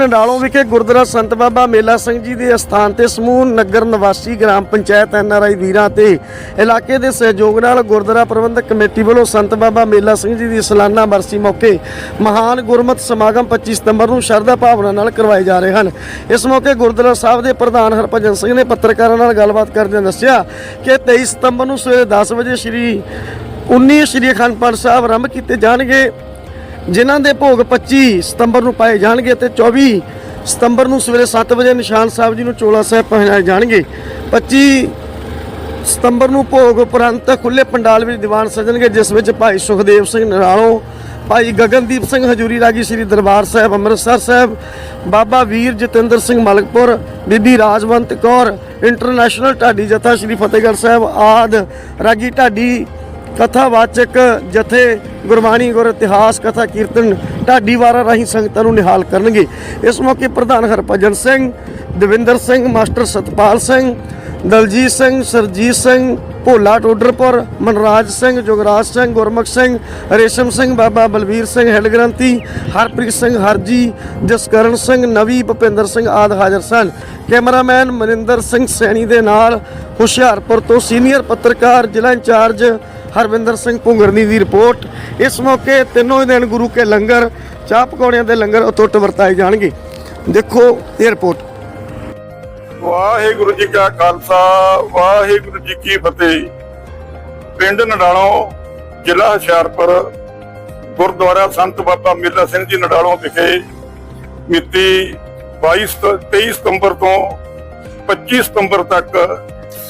ਨੰਡਾਲੋਂ ਵਿਖੇ ਗੁਰਦੁਆਰਾ ਸੰਤ ਬਾਬਾ ਮੇਲਾ ਸਿੰਘ ਜੀ ਦੇ ਅਸਥਾਨ ਤੇ ਸਮੂਹ ਨਗਰ ਨਿਵਾਸੀ ਗ੍ਰਾਮ ਪੰਚਾਇਤ ਐਨਆਰਆਈ ਵੀਰਾਂ ਤੇ ਇਲਾਕੇ ਦੇ ਸਹਿਯੋਗ ਨਾਲ ਗੁਰਦੁਆਰਾ ਪ੍ਰਬੰਧਕ ਕਮੇਟੀ ਵੱਲੋਂ ਸੰਤ ਬਾਬਾ ਮੇਲਾ ਸਿੰਘ ਜੀ ਦੀ ਸਾਲਾਨਾ ਬਰਸੀ ਮੌਕੇ ਮਹਾਨ ਗੁਰਮਤਿ ਸਮਾਗਮ 25 ਸਤੰਬਰ ਨੂੰ ਸ਼ਰਧਾ ਭਾਵਨਾ ਨਾਲ ਕਰਵਾਏ ਜਾ ਰਹੇ ਹਨ। ਇਸ ਮੌਕੇ ਗੁਰਦੁਆਰਾ ਸਾਹਿਬ ਦੇ ਪ੍ਰਧਾਨ ਹਰਭਜਨ ਸਿੰਘ ਨੇ ਪੱਤਰਕਾਰਾਂ ਨਾਲ ਗੱਲਬਾਤ ਕਰਦਿਆਂ ਦੱਸਿਆ ਕਿ 23 ਸਤੰਬਰ ਨੂੰ ਸਵੇਰੇ 10 ਵਜੇ ਸ੍ਰੀ 19 ਸ੍ਰੀ ਅਖੰਡ ਪਾਠ ਸਾਹਿਬ ਆਰੰਭ ਕੀਤੇ ਜਾਣਗੇ। ਜਿਨ੍ਹਾਂ ਦੇ ਭੋਗ 25 ਸਤੰਬਰ ਨੂੰ ਪਾਏ ਜਾਣਗੇ ਤੇ 24 ਸਤੰਬਰ ਨੂੰ ਸਵੇਰੇ 7 ਵਜੇ ਨਿਸ਼ਾਨ ਸਾਹਿਬ ਜੀ ਨੂੰ ਚੋਲਾ ਸਾਹਿਬ ਪਹੁੰਚਾਏ ਜਾਣਗੇ। 25 ਸਤੰਬਰ ਨੂੰ ਭੋਗ ਉਪਰੰਤ ਖੁੱਲੇ ਪੰਡਾਲ ਵਿੱਚ ਦੀਵਾਨ ਸਜਣਗੇ, ਜਿਸ ਵਿੱਚ ਭਾਈ ਸੁਖਦੇਵ ਸਿੰਘ ਨਰਾਲੋਂ ਭਾਈ ਗਗਨਦੀਪ ਸਿੰਘ ਹਜੂਰੀ ਰਾਗੀ ਸ੍ਰੀ ਦਰਬਾਰ ਸਾਹਿਬ, ਅੰਮ੍ਰਿਤਸਰ ਸਾਹਿਬ, ਬਾਬਾ ਵੀਰ ਜਤਿੰਦਰ ਸਿੰਘ ਮਲਕਪੁਰ, ਬੀਬੀ ਰਾਜਵੰਤ ਕੌਰ, ਇੰਟਰਨੈਸ਼ਨਲ ਢਾਡੀ ਜਥਾ ਸ੍ਰੀ ਫਤਿਹਗੜ੍ਹ ਸਾਹਿਬ ਆਦ ਰਾਗੀ ਢਾਡੀ ਕਥਾਵਾਚਕ ਜਥੇ ਗੁਰਬਾਣੀ ਗੁਰ ਇਤਿਹਾਸ ਕਥਾ ਕੀਰਤਨ ਢਾਡੀ ਵਾਰਾਂ ਰਾਹੀਂ ਸੰਗਤਾਂ ਨੂੰ ਨਿਹਾਲ ਕਰਨਗੇ। ਇਸ ਮੌਕੇ ਪ੍ਰਧਾਨ ਹਰਭਜਨ ਸਿੰਘ, ਦਵਿੰਦਰ ਸਿੰਘ, ਮਾਸਟਰ ਸਤਪਾਲ ਸਿੰਘ, ਦਲਜੀਤ ਸਿੰਘ, ਸਰਜੀਤ ਸਿੰਘ, ਭੋਲਾ ਟੋਡਰਪੁਰ, ਮਨਰਾਜ ਸਿੰਘ, ਜੋਗਰਾਜ ਸਿੰਘ, ਗੁਰਮੁਖ ਸਿੰਘ, ਰੇਸ਼ਮ ਸਿੰਘ, ਬਾਬਾ ਬਲਵੀਰ ਸਿੰਘ ਹੈਡ ਗ੍ਰੰਥੀ, ਹਰਪ੍ਰੀਤ ਸਿੰਘ ਹਰਜੀ, ਜਸਕਰਨ ਸਿੰਘ, ਨਵੀ ਭੁਪਿੰਦਰ ਸਿੰਘ ਆਦਿ ਹਾਜ਼ਰ ਸਨ। ਕੈਮਰਾਮੈਨ ਮਨਿੰਦਰ ਸਿੰਘ ਸੈਣੀ ਦੇ ਨਾਲ ਹੁਸ਼ਿਆਰਪੁਰ ਤੋਂ ਸੀਨੀਅਰ ਪੱਤਰਕਾਰ, ਜ਼ਿਲ੍ਹਾ ਇੰਚਾਰਜ ਹਰਵਿੰਦਰ ਸਿੰਘ ਭੁੰਗਰਨੀ ਦੀ ਰਿਪੋਰਟ। ਇਸ ਮੌਕੇ ਤਿੰਨੋਂ ਦਿਨ ਗੁਰੂ ਕੇ ਲੰਗਰ, ਚਾਹ ਪਕੌੜਿਆਂ ਦੇ ਲੰਗਰ ਅਤੁੱਟ ਵਰਤਾਏ ਜਾਣਗੇ। ਦੇਖੋ ਇਹ ਰਿਪੋਰਟ। ਵਾਹਿਗੁਰੂ ਜੀ ਕਾ ਖਾਲਸਾ, ਵਾਹਿਗੁਰੂ ਜੀ ਕੀ ਫਤਿਹ। ਪਿੰਡ ਨਡਾਲੋਂ, ਜ਼ਿਲ੍ਹਾ ਹੁਸ਼ਿਆਰਪੁਰ, ਗੁਰਦੁਆਰਾ ਸੰਤ ਬਾਬਾ ਮੇਲਾ ਸਿੰਘ ਜੀ ਨਡਾਲੋਂ ਵਿਖੇ ਮਿਤੀ 22 ਸਤ- 23 ਸਤੰਬਰ ਤੋਂ 25 ਸਤੰਬਰ ਤੱਕ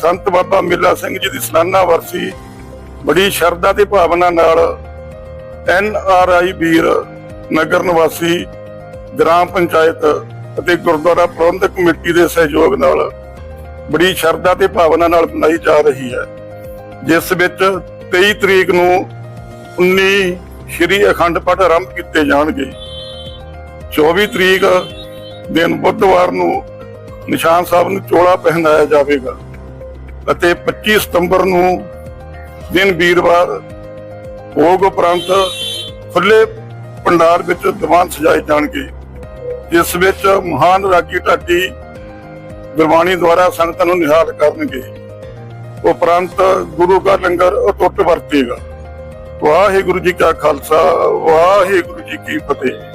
ਸੰਤ ਬਾਬਾ ਮੇਲਾ ਸਿੰਘ ਜੀ ਦੀ ਸਾਲਾਨਾ ਵਰਸੀ ਬੜੀ ਸ਼ਰਧਾ ਤੇ ਭਾਵਨਾ ਨਾਲ ਐਨ ਆਰ ਆਈ ਵੀਰ ਨਗਰ ਨਿਵਾਸੀ, ਗ੍ਰਾਮ ਪੰਚਾਇਤ ਅਤੇ ਗੁਰਦੁਆਰਾ ਪ੍ਰਬੰਧਕ ਕਮੇਟੀ ਦੇ ਸਹਿਯੋਗ ਨਾਲ ਬੜੀ ਸ਼ਰਧਾ ਤੇ ਭਾਵਨਾ ਨਾਲ ਮਨਾਈ ਜਾ ਰਹੀ ਹੈ। ਜਿਸ ਵਿੱਚ 23 ਤਰੀਕ ਨੂੰ 19 ਸ਼੍ਰੀ ਅਖੰਡ ਪਾਠ ਆਰੰਭ ਕੀਤੇ ਜਾਣਗੇ। 24 ਤਰੀਕ ਦਿਨ ਬੁੱਧਵਾਰ ਨੂੰ ਨਿਸ਼ਾਨ ਸਾਹਿਬ ਨੂੰ ਚੋਲਾ ਪਹਿਨਾਇਆ ਜਾਵੇਗਾ ਅਤੇ 25 ਸਤੰਬਰ ਨੂੰ ਦਿਨ ਵੀਰਵਾਰ ਭੋਗ ਉਪਰੰਤ ਖੁੱਲੇ ਪੰਡਾਲ ਵਿੱਚ ਦੀਵਾਨ ਸਜਾਏ ਜਾਣਗੇ। ਜਿਸ ਵਿੱਚ ਮਹਾਨ ਰਾਗੀ ਢਾਡੀ ਗੁਰਬਾਣੀ ਦੁਆਰਾ ਸੰਗਤਾਂ ਨੂੰ ਨਿਹਾਲ ਕਰਨਗੇ। ਉਪਰੰਤ ਗੁਰੂ ਦਾ ਲੰਗਰ ਟੁੱਟ ਵਰਤੇਗਾ। ਵਾਹਿਗੁਰੂ ਜੀ ਕਾ ਖਾਲਸਾ, ਵਾਹਿਗੁਰੂ ਜੀ ਕੀ ਫਤਿਹ।